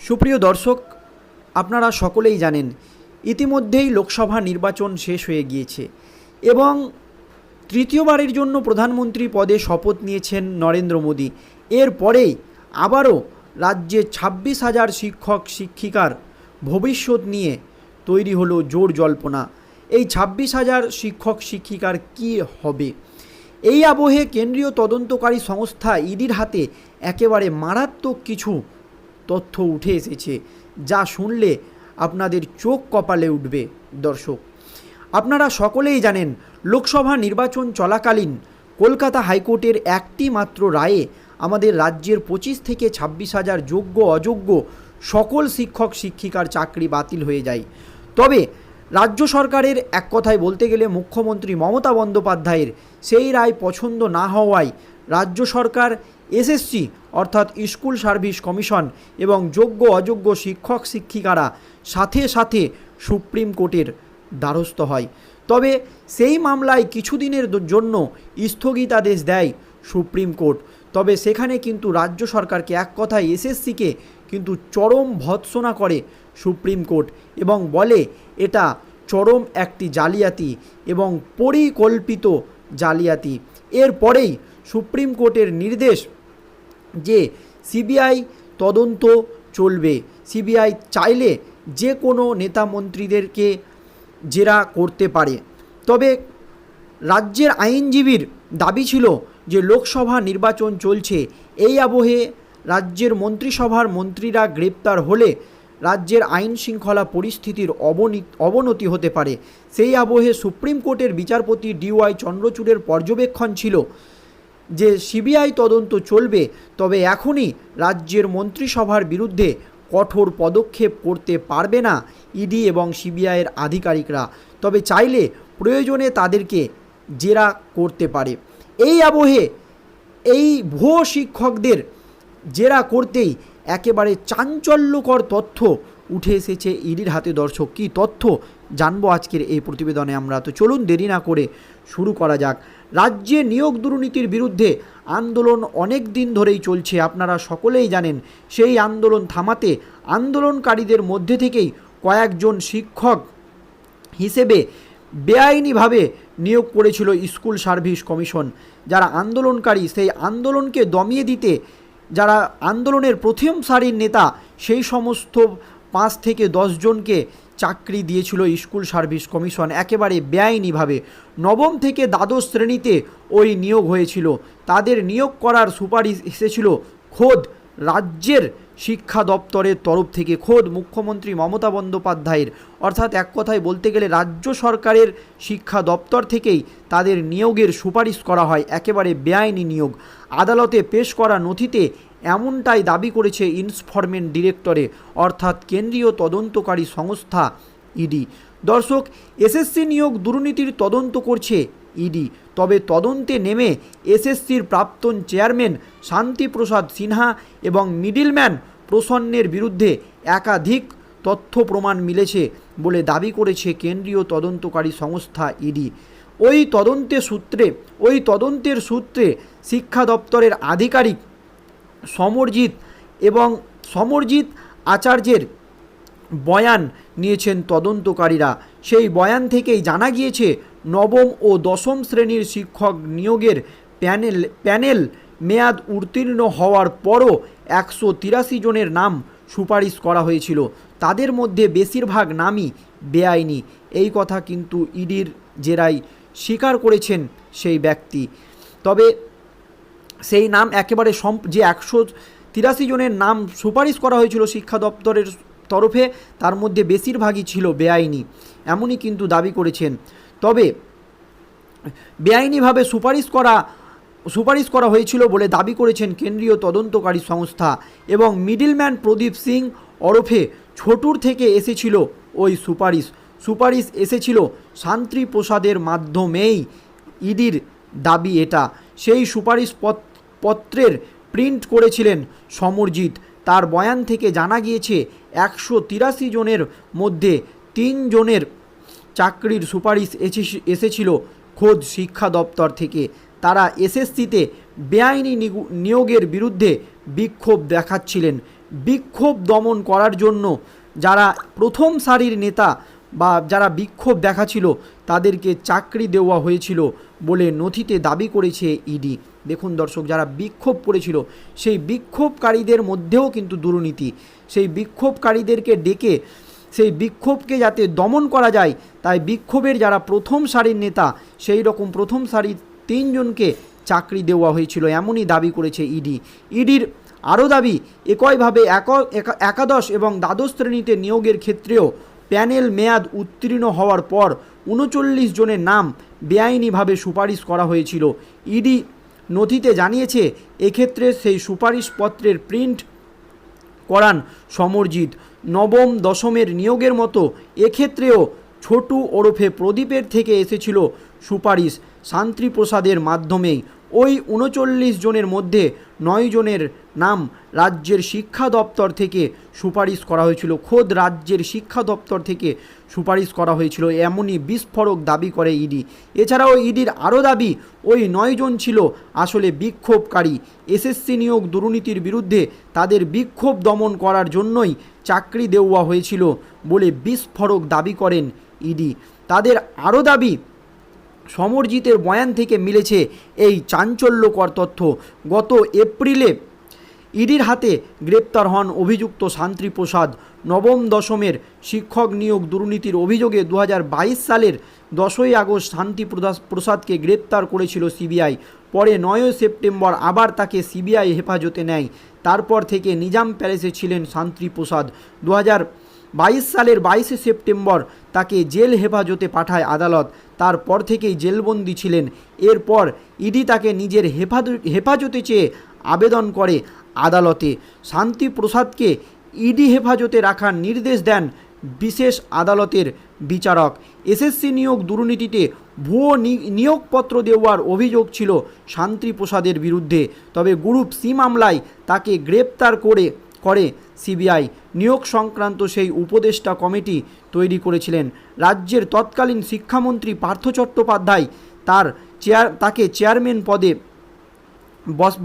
সুপ্রিয় দর্শক, আপনারা সকলেই জানেন, ইতিমধ্যেই লোকসভা নির্বাচন শেষ হয়ে গিয়েছে এবং তৃতীয়বারের জন্য প্রধানমন্ত্রী পদে শপথ নিয়েছেন নরেন্দ্র মোদী। এরপরেই আবারও রাজ্যে ছাব্বিশ হাজার শিক্ষক, শিক্ষিকার ভবিষ্যৎ নিয়ে তৈরি হলো জোর জল্পনা। এই ছাব্বিশ হাজার শিক্ষক, শিক্ষিকার কি হবে? এই আবহে কেন্দ্রীয় তদন্তকারী সংস্থা ইডির হাতে একেবারে মারাত্মক কিছু তথ্য উঠে এসেছে, যা শুনলে আপনাদের চোখ কপালে উঠবে, দর্শক। আপনারা সকলেই জানেন, লোকসভা নির্বাচন চলাকালীন কলকাতা হাইকোর্টের একটি মাত্র রায়ে আমাদের রাজ্যের পঁচিশ থেকে ছাব্বিশ হাজার যোগ্য, অযোগ্য সকল শিক্ষক, শিক্ষিকার চাকরি বাতিল হয়ে যায়। তবে রাজ্য সরকারের এক কথায় বলতে গেলে মুখ্যমন্ত্রী মমতা বন্দ্যোপাধ্যায়ের সেই রায় পছন্দ না হওয়ায় রাজ্য সরকার এসএসসি, অর্থাৎ স্কুল সার্ভিস কমিশন এবং যোগ্য অযোগ্য শিক্ষক শিক্ষিকারা সাথে সাথে সুপ্রিম কোর্টের দ্বারস্থ হয়। তবে সেই মামলায় কিছুদিনের জন্য স্থগিতাদেশ দেয় সুপ্রিম কোর্ট। তবে সেখানে কিন্তু রাজ্য সরকারকে এক কথায় এসএসসিকে কিন্তু চরম ভৎসনা করে সুপ্রিম কোর্ট এবং বলে এটা চরম একটি জালিয়াতি এবং পরিকল্পিত জালিয়াতি। এরপরেই সুপ্রিম কোর্টের নির্দেশ যে সিবিআই তদন্ত চলবে। সিবিআই চাইলে যে কোনো নেতা মন্ত্রীদেরকে জেরা করতে পারে। তবে রাজ্যের আইনজীবীর দাবি ছিল যে লোকসভা নির্বাচন চলছে। এই আবহে রাজ্যের মন্ত্রিসভার মন্ত্রীরা গ্রেপ্তার হলে রাজ্যের আইন শৃঙ্খলা পরিস্থিতির অবনি- অবনতি হতে পারে। সেই আবহে সুপ্রিম কোর্টের বিচারপতি ডিওয়াই চন্দ্রচূড়ের পর্যবেক্ষণ ছিল যে সিবিআই তদন্ত চলবে, তবে এখনই রাজ্যের মন্ত্রিসভার বিরুদ্ধে কঠোর পদক্ষেপ করতে পারবে না ইডি এবং সিবিআইয়ের আধিকারিকরা। তবে চাইলে প্রয়োজনে তাদেরকে জেরা করতে পারে। এই আবহে এই ভুয়ো শিক্ষকদের জেরা করতেই একেবারে চাঞ্চল্যকর তথ্য উঠে এসেছে ইডির হাতে দর্শক, কী তথ্য জানব আজকের এই প্রতিবেদনে আমরা? তো চলুন দেরি না করে শুরু করা যাক। রাজ্যে নিয়োগ দুর্নীতির বিরুদ্ধে আন্দোলন অনেক দিন ধরেই চলছে, আপনারা সকলেই জানেন। সেই আন্দোলন থামাতে আন্দোলনকারীদের মধ্যে থেকেই কয়েকজন শিক্ষক হিসেবে বেআইনিভাবে নিয়োগ করেছিল স্কুল সার্ভিস কমিশন। যারা আন্দোলনকারী, সেই আন্দোলনকে দমিয়ে দিতে, যারা আন্দোলনের প্রথম সারির নেতা, সেই সমস্ত পাঁচ থেকে দশজনকে চাকরি দিয়েছিল স্কুল সার্ভিস কমিশন। একেবারে বেআইনিভাবে নবম থেকে দ্বাদশ শ্রেণীতে ওই নিয়োগ হয়েছিল। তাদের নিয়োগ করার সুপারিশ এসেছিল খোদ রাজ্যের শিক্ষা দপ্তরের তরফ থেকে, খোদ মুখ্যমন্ত্রী মমতা বন্দ্যোপাধ্যায়ের। অর্থাৎ এক কথায় বলতে গেলে রাজ্য সরকারের শিক্ষা দপ্তর থেকেই তাদের নিয়োগের সুপারিশ করা হয়, একেবারে বেআইনি নিয়োগ। আদালতে পেশ করা নথিতে এমনটাই দাবি করেছে ইনফরমেন্ট ডিরেক্টরে, অর্থাৎ কেন্দ্রীয় তদন্তকারী সংস্থা ইডি। দর্শক, এসএসসি নিয়োগ দুর্নীতির তদন্ত করছে ইডি। তবে তদন্তে নেমে এসএসসির প্রাক্তন চেয়ারম্যান শান্তিপ্রসাদ সিনহা এবং মিডিলম্যান প্রসন্নের বিরুদ্ধে একাধিক তথ্য প্রমাণ মিলেছে বলে দাবি করেছে কেন্দ্রীয় তদন্তকারী সংস্থা ইডি। ওই তদন্তের সূত্রে, ওই তদন্তের সূত্রে শিক্ষা দপ্তরের আধিকারিক সমরজিৎ এবং সমরজিৎ আচার্যের বয়ান নিয়েছেন তদন্তকারীরা। সেই বয়ান থেকেই জানা গিয়েছে, নবম ও দশম শ্রেণির শিক্ষক নিয়োগের প্যানেল প্যানেল মেয়াদ উত্তীর্ণ হওয়ার পরও একশো তিরাশি জনের নাম সুপারিশ করা হয়েছিল। তাদের মধ্যে বেশিরভাগ নামই বেআইনি। এই কথা কিন্তু ইডির জেরাই স্বীকার করেছেন সেই ব্যক্তি। তবে সেই নাম একেবারে সম যে একশো তিরাশি জনের নাম সুপারিশ করা হয়েছিল শিক্ষা দপ্তরের তরফে, তার মধ্যে বেশিরভাগই ছিল বেআইনি। এমনই কিন্তু দাবি করেছেন। তবে বেআইনিভাবে সুপারিশ করা সুপারিশ করা হয়েছিল বলে দাবি করেছেন কেন্দ্রীয় তদন্তকারী সংস্থা এবং মিডিলম্যান প্রদীপ সিং ওরফে ছোটুর থেকে এসেছিল ওই সুপারিশ। সুপারিশ এসেছিল শান্তি প্রসাদের মাধ্যমেই। ইডির দাবি এটা। সেই সুপারিশ পত- পত্রের প্রিন্ট করেছিলেন সমরজিৎ। তার বয়ান থেকে জানা গিয়েছে, একশো তিরাশি জনের মধ্যে তিন জনের চাকরির সুপারিশ এসে- এসেছিল খোদ শিক্ষা দপ্তর থেকে। তারা এসএসসিতে বেআইনি নিয়োগের বিরুদ্ধে বিক্ষোভ দেখাচ্ছিলেন। বিক্ষোভ দমন করার জন্য যারা প্রথম সারির নেতা বা যারা বিক্ষোভ দেখাছিল তাদেরকে চাকরি দেওয়া হয়েছিল বলে নথিতে দাবি করেছে ইডি। দেখুন দর্শক, যারা বিক্ষোভ করেছিল, সেই বিক্ষোভকারীদের মধ্যেও কিন্তু দুর্নীতি। সেই বিক্ষোভকারীদেরকে ডেকে, সেই বিক্ষোভকে যাতে দমন করা যায়, তাই বিক্ষোভের যারা প্রথম সারির নেতা, সেই রকম প্রথম সারির তিনজনকে চাকরি দেওয়া হয়েছিল, এমনই দাবি করেছে ইডি। ইডির আরও দাবি, একইভাবে এক- একা- একাদশ এবং দ্বাদশ শ্রেণীতে নিয়োগের ক্ষেত্রেও প্যানেল মেয়াদ উত্তীর্ণ হওয়ার পর উনচল্লিশ জনের নাম বেআইনিভাবে সুপারিশ করা হয়েছিল। ইডি নথিতে জানিয়েছে, এক্ষেত্রে সেই সুপারিশপত্রের প্রিন্ট করান সমরজিৎ। নবম দশমের নিয়োগের মতো এক্ষেত্রেও ছোটু ওরফে প্রদীপের থেকে এসেছিল সুপারিশ শান্তিপ্রসাদের মাধ্যমেই। ওই উনচল্লিশ জনের মধ্যে নয় জনের নাম রাজ্যের শিক্ষা দপ্তর থেকে সুপারিশ করা হয়েছিল। খোদ রাজ্যের শিক্ষা দপ্তর থেকে সুপারিশ করা হয়েছিল, এমনই বিস্ফোরক দাবি করে ইডি। এছাড়াও ইডির আরও দাবি, ওই নয়জন ছিল আসলে বিক্ষোভকারী। এসএসসি নিয়োগ দুর্নীতির বিরুদ্ধে তাদের বিক্ষোভ দমন করার জন্যই চাকরি দেওয়া হয়েছিল বলে বিস্ফোরক দাবি করেন ইডি। তাদের আরও দাবি সমরজিতের বয়ান থেকে মিলেছে এই চাঞ্চল্যকর তথ্য। গত এপ্রিলে ইডির হাতে গ্রেপ্তার হন অভিযুক্ত শান্তিপ্রসাদ। নবম দশমের শিক্ষক নিয়োগ দুর্নীতির অভিযোগে দু হাজার বাইশ সালের দশই আগস্ট শান্তি প্রসাদকে গ্রেপ্তার করেছিল সিবিআই। পরে নয়ই সেপ্টেম্বর আবার তাকে সিবিআই হেফাজতে নেয়। তারপর থেকে নিজাম প্যালেসে ছিলেন শান্তিপ্রসাদ। দু বাইশ সালের বাইশে সেপ্টেম্বর তাকে জেল হেফাজতে পাঠায় আদালত। তারপর থেকেই জেলবন্দি ছিলেন। এরপর ইডি তাকে নিজের হেফাজত চেয়ে আবেদন করে আদালতে। শান্তি প্রসাদকে ইডি হেফাজতে রাখার নির্দেশ দেন বিশেষ আদালতের বিচারক। এসএসসি নিয়োগ দুর্নীতিতে ভুয়ো নিয়োগপত্র দেওয়ার অভিযোগ ছিল শান্তি প্রসাদের বিরুদ্ধে। তবে গ্রুপ সি মামলায় তাকে গ্রেপ্তার করে করে সিবিআই। নিয়োগ সংক্রান্ত সেই উপদেষ্টা কমিটি তৈরি করেছিলেন। রাজ্যের তৎকালীন শিক্ষামন্ত্রী পার্থ চট্টোপাধ্যায় তার চেয়ার তাকে চেয়ারম্যান পদে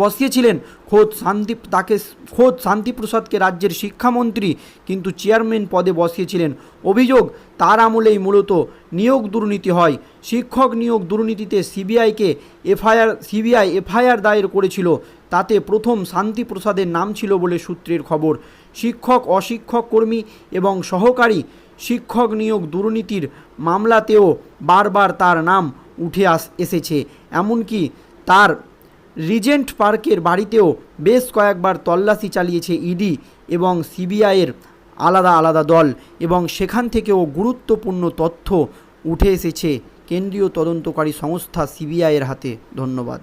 বসিয়েছিলেন খোদ শান্তি, তাকে খোদ শান্তিপ্রসাদকে রাজ্যের শিক্ষামন্ত্রী কিন্তু চেয়ারম্যান পদে বসিয়েছিলেন। অভিযোগ, তার আমলেই মূলত নিয়োগ দুর্নীতি হয়। শিক্ষক নিয়োগ দুর্নীতিতে সিবিআইকে এফআইআর, সিবিআই এফআইআর দায়ের করেছিল। তাতে প্রথম শান্তিপ্রসাদের নাম ছিল বলে সূত্রের খবর। শিক্ষক, অশিক্ষক কর্মী এবং সহকারী শিক্ষক নিয়োগ দুর্নীতির মামলাতেও বারবার তার নাম উঠে আস, এসেছে। এমনকি তার রিজেন্ট পার্কের বাড়িতেও বেশ কয়েকবার তল্লাশি চালিয়েছে ইডি এবং সিবিআইয়ের আলাদা আলাদা দল এবং সেখান থেকেও গুরুত্বপূর্ণ তথ্য উঠে এসেছে কেন্দ্রীয় তদন্তকারী সংস্থা সিবিআইয়ের হাতে। ধন্যবাদ।